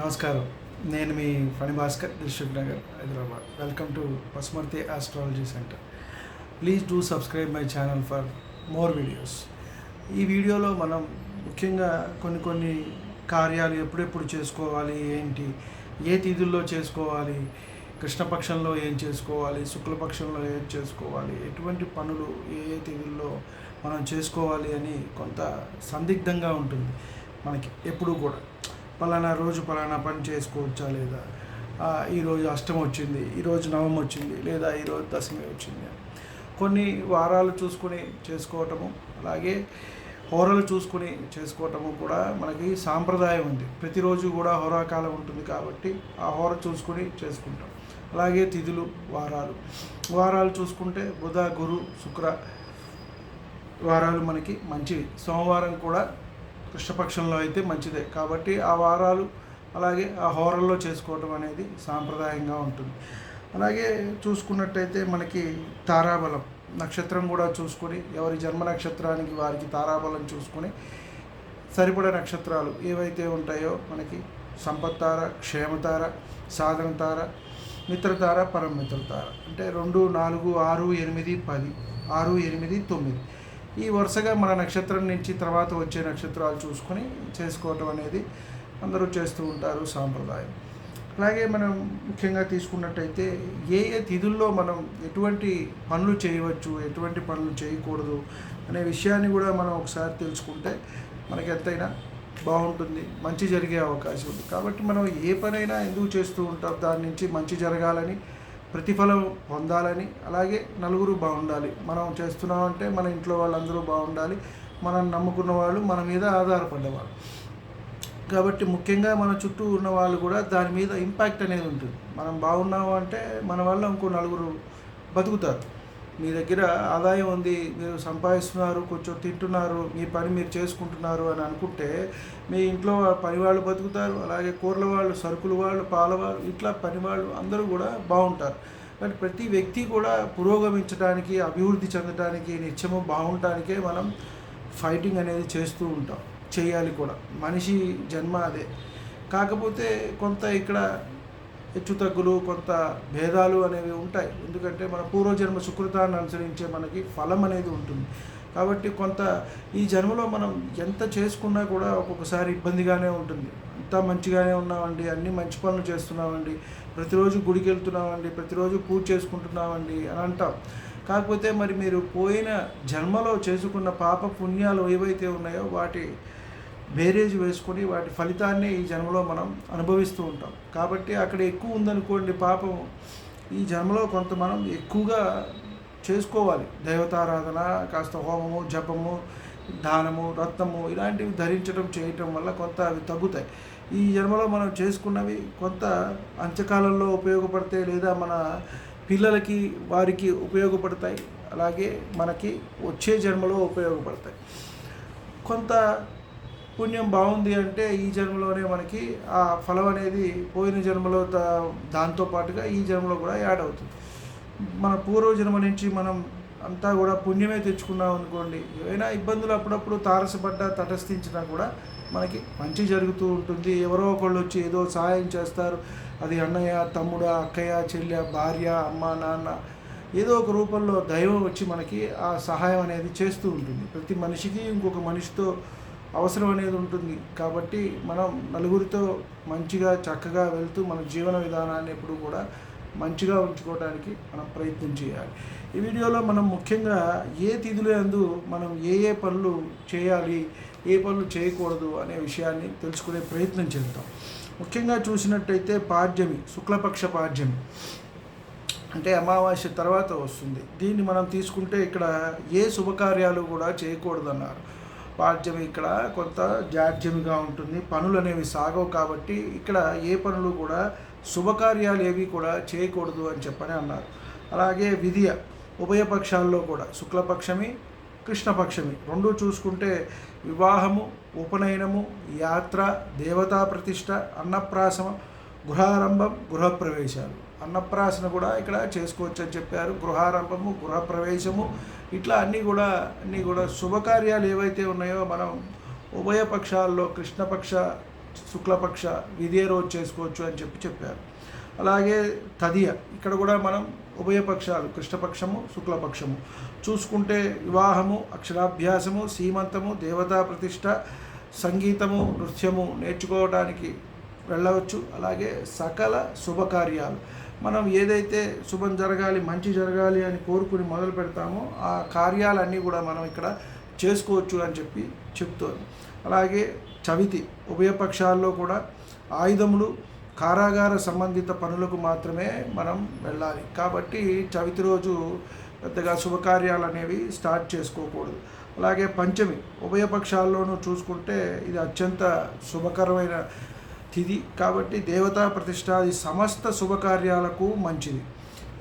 నమస్కారం. నేను మీ Phani Bhaskar Dilsukh Nagar Hyderabad. Welcome to Pasumarthi astrology centre please do subscribe my channel for more videos ఈ వీడియోలో మనం ముఖ్యంగా కొన్ని కొన్ని కార్యాలు ఎప్పుడెప్పుడు చేసుకోవాలి ఏంటి ఏ తిథుల్లో చేసుకోవాలి కృష్ణపక్షంలో ఏం చేసుకోవాలి శుక్లపక్షంలో ఏం చేసుకోవాలి ఎటువంటి పనులు ఏ ఏ తిథుల్లో మనం చేసుకోవాలి అని కొంత సందిగ్ధంగా ఉంటుంది. మనకి ఎప్పుడు కూడా. పలానా రోజు పలానా పని చేసుకోవచ్చా లేదా? ఈరోజు అష్టం వచ్చింది ఈరోజు నవం వచ్చింది లేదా ఈరోజు దశమి వచ్చింది కొన్ని వారాలు చూసుకొని చేసుకోవటము అలాగే హోరలు చూసుకొని చేసుకోవటము కూడా మనకి సాంప్రదాయం ఉంది. ప్రతిరోజు కూడా హోరాకాలం ఉంటుంది కాబట్టి ఆ హోర చూసుకొని చేసుకుంటాం. అలాగే తిథులు వారాలు. వారాలు చూసుకుంటే బుధ గురు శుక్ర వారాలు మనకి మంచివి. సోమవారం కూడా కృష్ణపక్షంలో అయితే మంచిదే. కాబట్టి ఆ వారాలు అలాగే ఆ హోరల్లో చేసుకోవటం అనేది సాంప్రదాయంగా ఉంటుంది. అలాగే చూసుకున్నట్టయితే మనకి తారాబలం. నక్షత్రం కూడా చూసుకొని ఎవరి జన్మ నక్షత్రానికి వారికి తారాబలం చూసుకొని సరిపడ నక్షత్రాలు ఏవైతే ఉంటాయో మనకి సంపత్తార క్షేమతార సాధన తార మిత్రతార పరమిత్రతార అంటే రెండు నాలుగు ఆరు ఎనిమిది పది ఆరు ఎనిమిది తొమ్మిది. ఈ వరుసగా మన నక్షత్రం నుంచి తర్వాత వచ్చే నక్షత్రాలు చూసుకొని చేసుకోవటం అనేది అందరూ చేస్తూ ఉంటారు సాంప్రదాయం. అలాగే మనం ముఖ్యంగా తీసుకున్నట్టయితే ఏ ఏ తిథుల్లో మనం ఎటువంటి పనులు చేయవచ్చు ఎటువంటి పనులు చేయకూడదు అనే విషయాన్ని కూడా మనం ఒకసారి తెలుసుకుంటే మనకి ఎంతైనా బాగుంటుంది మంచి జరిగే అవకాశం ఉంది. కాబట్టి మనం ఏ పనైనా ఎందుకు చేస్తూ ఉంటాం? దాని నుంచి మంచి జరగాలని ప్రతిఫలం పొందాలని అలాగే నలుగురు బాగుండాలి. మనం చేస్తున్నామంటే మన ఇంట్లో వాళ్ళందరూ బాగుండాలి. మనం నమ్ముకున్న వాళ్ళు మన మీద ఆధారపడ్డవాళ్ళు కాబట్టి ముఖ్యంగా మన చుట్టూ ఉన్న వాళ్ళు కూడా దాని మీద ఇంపాక్ట్ అనేది ఉంటుంది. మనం బాగున్నాము అంటే మన వల్ల ఇంకో నలుగురు బతుకుతారు. మీ దగ్గర ఆదాయం ఉంది మీరు సంపాదిస్తున్నారు కొంచెం తింటున్నారు మీ పని మీరు చేసుకుంటున్నారు అని అనుకుంటే మీ ఇంట్లో పని వాళ్ళు బతుకుతారు అలాగే కూరల వాళ్ళు సరుకుల వాళ్ళు పాల వాళ్ళు ఇట్లా పని వాళ్ళు అందరూ కూడా బాగుంటారు. కానీ ప్రతి వ్యక్తి కూడా పురోగమించడానికి అభివృద్ధి చెందడానికి నిత్యము బాగుండటానికే మనం ఫైటింగ్ అనేది చేస్తూ ఉంటాం చేయాలి కూడా. మనిషి జన్మ అదే. కాకపోతే కొంత ఇక్కడ హెచ్చుతగ్గులు కొంత భేదాలు అనేవి ఉంటాయి. ఎందుకంటే మన పూర్వజన్మ సుకృతాన్ని అనుసరించే మనకి ఫలం అనేది ఉంటుంది. కాబట్టి కొంత ఈ జన్మలో మనం ఎంత చేసుకున్నా కూడా ఒక్కొక్కసారి ఇబ్బందిగానే ఉంటుంది. అంతా మంచిగానే ఉన్నామండి అన్ని మంచి పనులు చేస్తున్నామండి ప్రతిరోజు గుడికి వెళ్తున్నామండి ప్రతిరోజు పూజ చేసుకుంటున్నామండి అని అంటాం. కాకపోతే మరి మీరు పోయిన జన్మలో చేసుకున్న పాప పుణ్యాలు ఏవైతే ఉన్నాయో వాటి బేరేజ్ వేసుకొని వాటి ఫలితాన్ని ఈ జన్మలో మనం అనుభవిస్తూ ఉంటాం. కాబట్టి అక్కడ ఎక్కువ ఉందనుకోండి పాపం ఈ జన్మలో కొంత మనం ఎక్కువగా చేసుకోవాలి. దేవతారాధన కాస్త హోమము జపము దానము రత్నము ఇలాంటివి ధరించడం చేయటం వల్ల కొంత అవి తగ్గుతాయి. ఈ జన్మలో మనం చేసుకున్నవి కొంత అంత్యకాలంలో ఉపయోగపడతాయి లేదా మన పిల్లలకి వారికి ఉపయోగపడతాయి. అలాగే మనకి వచ్చే జన్మలో ఉపయోగపడతాయి. కొంత పుణ్యం బాగుంది అంటే ఈ జన్మలోనే మనకి ఆ ఫలం అనేది పోయిన జన్మలో దా- దాంతో పాటుగా ఈ జన్మలో కూడా యాడ్ అవుతుంది. మన పూర్వజన్మ నుంచి మనం అంతా కూడా పుణ్యమే తెచ్చుకున్నాం అనుకోండి ఏవైనా ఇబ్బందులు అప్పుడప్పుడు తారసపడ్డా తటస్థించినా కూడా మనకి మంచి జరుగుతూ ఉంటుంది. ఎవరో ఒకళ్ళు వచ్చి ఏదో సహాయం చేస్తారు. అది అన్నయ్య తమ్ముడు అక్కయ్య చెల్లె భార్య అమ్మ నాన్న ఏదో ఒక రూపంలో దైవం వచ్చి మనకి ఆ సహాయం అనేది చేస్తూ ఉంటుంది. ప్రతి మనిషికి ఇంకొక మనిషితో అవసరం అనేది ఉంటుంది. కాబట్టి మనం నలుగురితో మంచిగా చక్కగా వెళ్తూ మన జీవన విధానాన్ని ఎప్పుడు కూడా మంచిగా ఉంచుకోవడానికి మనం ప్రయత్నం చేయాలి. ఈ వీడియోలో మనం ముఖ్యంగా ఏ తిథులు అందు మనం ఏ ఏ పనులు చేయాలి ఏ పనులు చేయకూడదు అనే విషయాన్ని తెలుసుకునే ప్రయత్నం చేద్దాం. ముఖ్యంగా చూసినట్టయితే పాడ్యమి శుక్లపక్ష పాడ్యమి. అంటే అమావాస్య తర్వాత వస్తుంది. దీన్ని మనం తీసుకుంటే ఇక్కడ ఏ శుభకార్యాలు కూడా చేయకూడదన్నారు. పాడ్యం ఇక్కడ. కొంత జాడ్యమిగా ఉంటుంది. పనులు అనేవి సాగవు కాబట్టి ఇక్కడ ఏ పనులు కూడా శుభకార్యాలు ఏవి కూడా చేయకూడదు అని చెప్పని అన్నారు. అలాగే విధియ ఉభయపక్షాల్లో కూడా శుక్లపక్షమి కృష్ణపక్షమి రెండు చూసుకుంటే వివాహము ఉపనయనము యాత్ర దేవతా ప్రతిష్ట అన్నప్రాసమ గృహారంభం గృహప్రవేశాలు. అన్నప్రాసన కూడా ఇక్కడ చేసుకోవచ్చు అని చెప్పారు. గృహారంభము గృహప్రవేశము ఇట్లా అన్నీ కూడా అన్నీ కూడా శుభకార్యాలు ఏవైతే ఉన్నాయో మనం ఉభయ పక్షాల్లో కృష్ణపక్ష శుక్లపక్ష విదే రోజు చేసుకోవచ్చు అని చెప్పి చెప్పారు. అలాగే తదియ ఇక్కడ కూడా మనం ఉభయపక్షాలు కృష్ణపక్షము శుక్లపక్షము చూసుకుంటే వివాహము అక్షరాభ్యాసము సీమంతము దేవతా ప్రతిష్ట సంగీతము నృత్యము నేర్చుకోవడానికి వెళ్ళవచ్చు. అలాగే సకల శుభకార్యాలు. మనం ఏదైతే శుభం జరగాలి మంచి జరగాలి అని కోరుకుని మొదలు పెడతామో ఆ కార్యాలన్నీ కూడా మనం ఇక్కడ చేసుకోవచ్చు అని చెప్పి చెప్తోంది. అలాగే చవితి ఉభయపక్షాల్లో కూడా ఆయుధములు కారాగార సంబంధిత పనులకు మాత్రమే మనం వెళ్ళాలి. కాబట్టి చవితి రోజు పెద్దగా శుభకార్యాలు అనేవి స్టార్ట్ చేసుకోకూడదు. అలాగే పంచమి ఉభయపక్షాల్లోనూ చూసుకుంటే ఇది అత్యంత శుభకరమైన తిథి కాబట్టి దేవతా ప్రతిష్టాది సమస్త శుభకార్యాలకు మంచిది.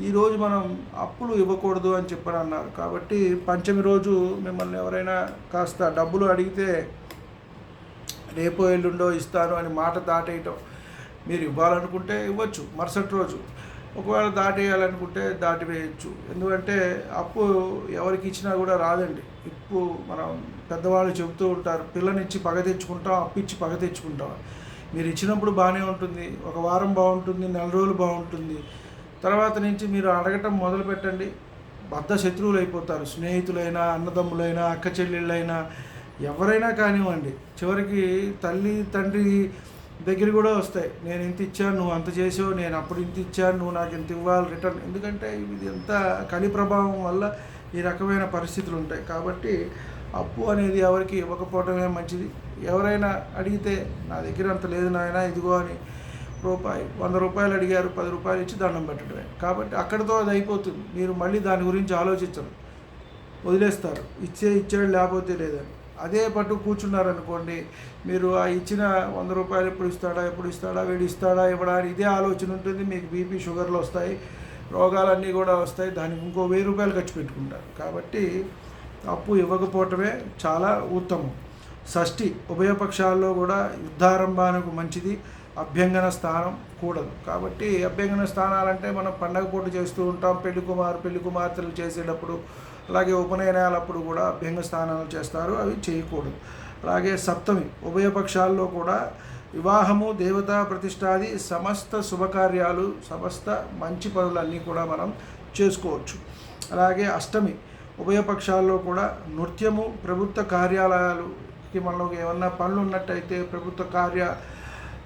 ఈరోజు మనం అప్పులు ఇవ్వకూడదు అని చెప్పని అన్నారు. కాబట్టి పంచమి రోజు మిమ్మల్ని ఎవరైనా కాస్త డబ్బులు అడిగితే రేపో ఎల్లుండో ఇస్తాను అని మాట దాటేయటం మీరు ఇవ్వాలనుకుంటే ఇవ్వచ్చు. మరుసటి రోజు ఒకవేళ దాటేయాలనుకుంటే దాటివేయచ్చు. ఎందుకంటే అప్పు ఎవరికి ఇచ్చినా కూడా రాదండి. ఇప్పుడు మనం పెద్దవాళ్ళు చెబుతూ ఉంటారు పిల్లనిచ్చి పగ తెచ్చుకుంటాం అప్పిచ్చి పగ తెచ్చుకుంటాం. మీరు ఇచ్చినప్పుడు బాగానే ఉంటుంది ఒక వారం బాగుంటుంది నెల రోజులు బాగుంటుంది. తర్వాత నుంచి మీరు అడగటం మొదలు పెట్టండి. బద్ద శత్రువులు అయిపోతారు స్నేహితులైనా అన్నదమ్ములైనా అక్క చెల్లెళ్ళైనా ఎవరైనా కానివ్వండి. చివరికి తల్లి తండ్రి దగ్గర కూడా వస్తాయి. నేను ఇంత ఇచ్చాను నువ్వు అంత చేసావు నేను అప్పుడు ఇంత ఇచ్చాను నువ్వు నాకు ఇంత ఇవ్వాలి రిటర్న్. ఎందుకంటే ఇది ఎంత కలి ప్రభావం వల్ల ఈ రకమైన పరిస్థితులు ఉంటాయి. కాబట్టి అప్పు అనేది ఎవరికి ఇవ్వకపోవటమే మంచిది. ఎవరైనా అడిగితే నా దగ్గర అంత లేదు నాయన ఇదిగో అని రూపాయి వంద రూపాయలు అడిగారు పది రూపాయలు ఇచ్చి దండం పెట్టడమే. కాబట్టి అక్కడితో అది అయిపోతుంది. మీరు మళ్ళీ దాని గురించి ఆలోచించరు. వదిలేస్తారు. ఇచ్చే ఇచ్చాడు లేకపోతే లేదని. అదే పట్టు కూర్చున్నారనుకోండి మీరు ఆ ఇచ్చిన వంద రూపాయలు ఎప్పుడు ఇస్తాడా ఎప్పుడు ఇస్తాడా వీడు ఇస్తాడా ఇవ్వడా అని ఇదే ఆలోచన ఉంటుంది. మీకు బీపీ షుగర్లు వస్తాయి రోగాలన్నీ కూడా వస్తాయి. దానికి ఇంకో వెయ్యి రూపాయలు ఖర్చు పెట్టుకుంటారు. కాబట్టి అప్పు ఇవ్వకపోవటమే చాలా ఉత్తమం. షష్ఠి ఉభయపక్షాల్లో కూడా యుద్ధారంభానికి మంచిది అభ్యంగన స్థానం కూడదు. కాబట్టి అభ్యంగన స్థానాలంటే మనం పండగ పూట చేస్తూ ఉంటాం పెళ్ళి కుమారు పెళ్ళి కుమార్తెలు చేసేటప్పుడు అలాగే ఉపనయనాలప్పుడు కూడా అభ్యంగ స్థానాలు చేస్తారు అవి చేయకూడదు. అలాగే సప్తమి ఉభయపక్షాల్లో కూడా వివాహము దేవతా ప్రతిష్టాది సమస్త శుభకార్యాలు సమస్త మంచి పనులన్నీ కూడా మనం చేసుకోవచ్చు. అలాగే అష్టమి ఉభయపక్షాల్లో కూడా నృత్యము ప్రభుత్వ కార్యాలయాలు కి మనలో ఏమన్నా పనులు ఉన్నట్టయితే ప్రభుత్వ కార్య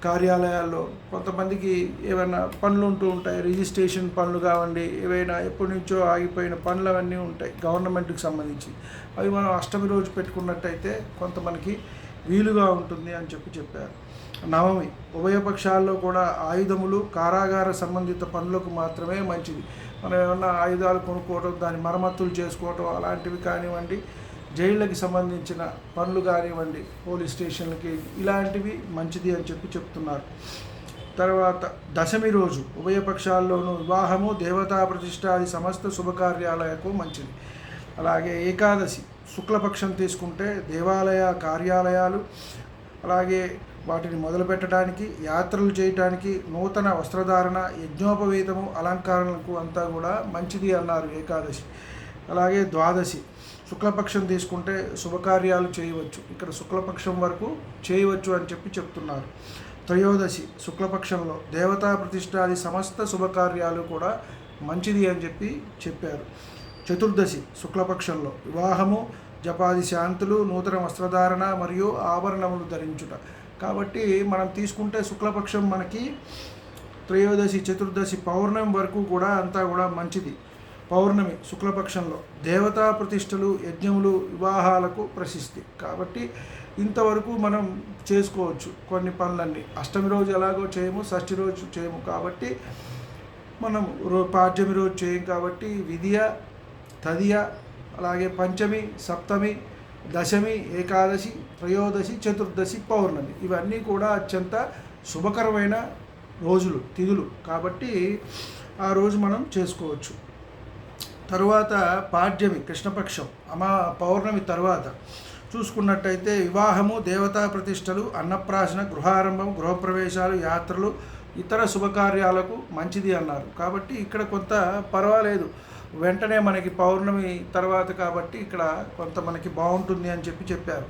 కార్యాలయాల్లో కొంతమందికి ఏమైనా పనులు ఉంటూ ఉంటాయి. రిజిస్ట్రేషన్ పనులు కావండి ఏవైనా ఎప్పటి నుంచో ఆగిపోయిన పనులు అవన్నీ ఉంటాయి గవర్నమెంట్కి సంబంధించి. అవి మనం అష్టమి రోజు పెట్టుకున్నట్టయితే కొంత మనకి వీలుగా ఉంటుంది అని చెప్పి చెప్పారు. నవమి ఉభయపక్షాల్లో కూడా ఆయుధములు కారాగార సంబంధిత పనులకు మాత్రమే మంచిది. మనం ఏమన్నా ఆయుధాలు కొనుక్కోవడం దాని మరమ్మతులు చేసుకోవటం అలాంటివి కానివ్వండి జైళ్ళకి సంబంధించిన పనులు కానివ్వండి పోలీస్ స్టేషన్లకి ఇలాంటివి మంచిది అని చెప్పి చెప్తున్నారు. తర్వాత దశమి రోజు ఉభయపక్షాల్లోనూ వివాహము దేవతా ప్రతిష్టాది సమస్త శుభకార్యాలయకు మంచిది. అలాగే ఏకాదశి శుక్లపక్షం తీసుకుంటే దేవాలయ కార్యాలయాలు అలాగే వాటిని మొదలుపెట్టడానికి యాత్రలు చేయటానికి నూతన వస్త్రధారణ యజ్ఞోపవీతము అలంకరణలకు అంతా కూడా మంచిది అన్నారు ఏకాదశి. అలాగే ద్వాదశి శుక్లపక్షం తీసుకుంటే శుభకార్యాలు చేయవచ్చు. ఇక్కడ శుక్లపక్షం వరకు చేయవచ్చు అని చెప్పి చెప్తున్నారు. త్రయోదశి శుక్లపక్షంలో దేవతా ప్రతిష్టాది సమస్త శుభకార్యాలు కూడా మంచిది అని చెప్పి చెప్పారు. చతుర్దశి శుక్లపక్షంలో వివాహము జపాది శాంతులు నూతన వస్త్రధారణ మరియు ఆభరణములు ధరించుట. కాబట్టి మనం తీసుకుంటే శుక్లపక్షం మనకి త్రయోదశి చతుర్దశి పౌర్ణమి వరకు కూడా అంతా కూడా మంచిది. పౌర్ణమి శుక్లపక్షంలో దేవతా ప్రతిష్టలు యజ్ఞములు వివాహాలకు ప్రశస్తి కాబట్టి ఇంతవరకు మనం చేసుకోవచ్చు కొన్ని పనులన్నీ. అష్టమి రోజు ఎలాగో చేయము షష్ఠి రోజు చేయము కాబట్టి మనం రో పాడ్యమి రోజు చేయం కాబట్టి విధియ తదియ అలాగే పంచమి సప్తమి దశమి ఏకాదశి త్రయోదశి చతుర్దశి పౌర్ణమి. ఇవన్నీ కూడా అత్యంత శుభకరమైన రోజులు తిథులు. కాబట్టి ఆ రోజు మనం చేసుకోవచ్చు. తరువాత పాడ్యమి కృష్ణపక్షం అమా పౌర్ణమి తర్వాత చూసుకున్నట్టయితే వివాహము దేవతా ప్రతిష్టలు అన్నప్రాసన గృహారంభం గృహప్రవేశాలు యాత్రలు ఇతర శుభకార్యాలకు మంచిది అన్నారు. కాబట్టి ఇక్కడ కొంత పర్వాలేదు. వెంటనే మనకి పౌర్ణమి తర్వాత కాబట్టి ఇక్కడ కొంత మనకి బాగుంటుంది అని చెప్పి చెప్పారు.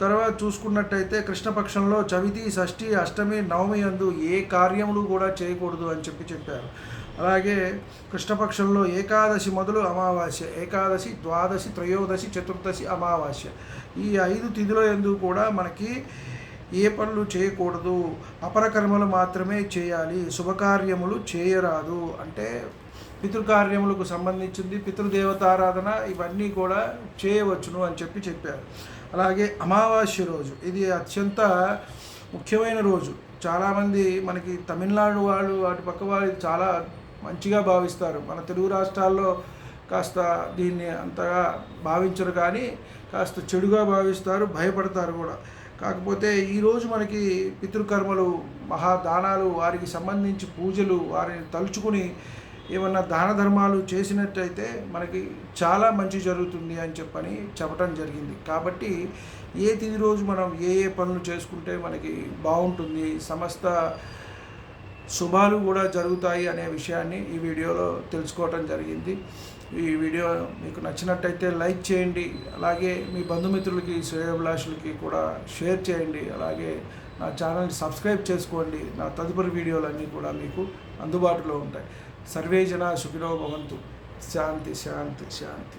తర్వాత చూసుకున్నట్టయితే కృష్ణపక్షంలో చవితి షష్ఠి అష్టమి నవమి అందు ఏ కార్యములు కూడా చేయకూడదు అని చెప్పి చెప్పారు. అలాగే కృష్ణపక్షంలో ఏకాదశి మొదలు అమావాస్య ఏకాదశి ద్వాదశి త్రయోదశి చతుర్దశి అమావాస్య. ఈ ఐదు తిథిలో ఎందు కూడా మనకి ఏ పనులు చేయకూడదు. అపరకర్మలు మాత్రమే చేయాలి. శుభకార్యములు చేయరాదు. అంటే పితృకార్యములకు సంబంధించింది పితృదేవతారాధన ఇవన్నీ కూడా చేయవచ్చును అని చెప్పి చెప్పారు. అలాగే అమావాస్య రోజు ఇది అత్యంత ముఖ్యమైన రోజు. చాలామంది మనకి తమిళనాడు వాళ్ళు వాటి పక్క వాళ్ళు చాలా మంచిగా భావిస్తారు. మన తెలుగు రాష్ట్రాల్లో కాస్త దీన్ని అంతగా భావించరు కానీ కాస్త చెడుగా భావిస్తారు భయపడతారు కూడా. కాకపోతే ఈరోజు మనకి పితృకర్మలు మహాదానాలు వారికి సంబంధించి పూజలు వారిని తలుచుకుని ఏమన్నా దాన ధర్మాలు చేసినట్టయితే మనకి చాలా మంచి జరుగుతుంది అని చెప్పని చెప్పడం జరిగింది. కాబట్టి ఏ తిది రోజు మనం ఏ ఏ పనులు చేసుకుంటే మనకి బాగుంటుంది సమస్త శుభాలు కూడా జరుగుతాయి అనే విషయాన్ని ఈ వీడియోలో తెలుసుకోవటం జరిగింది. ఈ వీడియో మీకు నచ్చినట్టయితే లైక్ చేయండి. అలాగే మీ బంధుమిత్రులకి శ్రేయోభిలాషులకి కూడా షేర్ చేయండి. అలాగే నా ఛానల్ని సబ్స్క్రైబ్ చేసుకోండి. నా తదుపరి వీడియోలన్నీ కూడా మీకు అందుబాటులో ఉంటాయి. సర్వే జన సుఖినో భవంతు. శాంతి శాంతి శాంతి.